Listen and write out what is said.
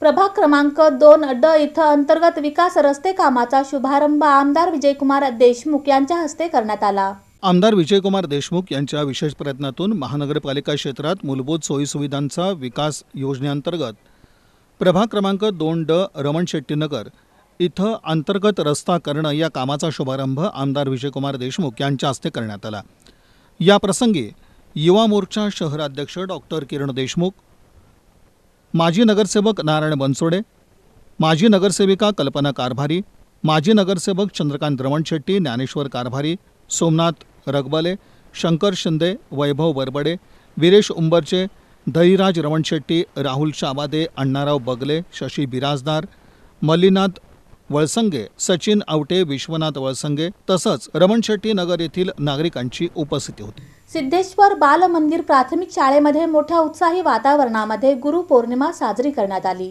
प्रभाग क्रमांक दोन ड इथं अंतर्गत विकास रस्ते कामाचा शुभारंभ आमदार विजयकुमार देशमुख यांच्या हस्ते करण्यात आला. आमदार विजयकुमार देशमुख यांच्या विशेष प्रयत्नातून महानगरपालिका क्षेत्रात मूलभूत सोयीसुविधांचा विकास योजनेअंतर्गत प्रभाग क्रमांक दोन ड रमण शेट्टीनगर इथं अंतर्गत रस्ता करणं या कामाचा शुभारंभ आमदार विजयकुमार देशमुख यांच्या हस्ते करण्यात आला. या प्रसंगी युवा मोर्चा शहराध्यक्ष डॉक्टर किरण देशमुख माजी नगरसेवक नारायण बनसोडे माजी नगरसेविका कल्पना कारभारी माजी नगरसेवक चंद्रकांत रमणशेट्टी ज्ञानेश्वर कारभारी सोमनाथ रगबले शंकर शिंदे वैभव वरबडे वीरेश उंबरचे दहिराज रमणशेट्टी राहुल शाबादे अण्णाराव बगले शशी बिराजदार मल्लीनाथ वळसंगे सचिन आवटे विश्वनाथ वळसंगे तसंच रमणशेट्टी नगर येथील नागरिकांची उपस्थिती होती. सिद्धेश्वर बाल मंदिर प्राथमिक शाळेमध्ये मोठ्या उत्साही वातावरणामध्ये गुरुपौर्णिमा साजरी करण्यात आली.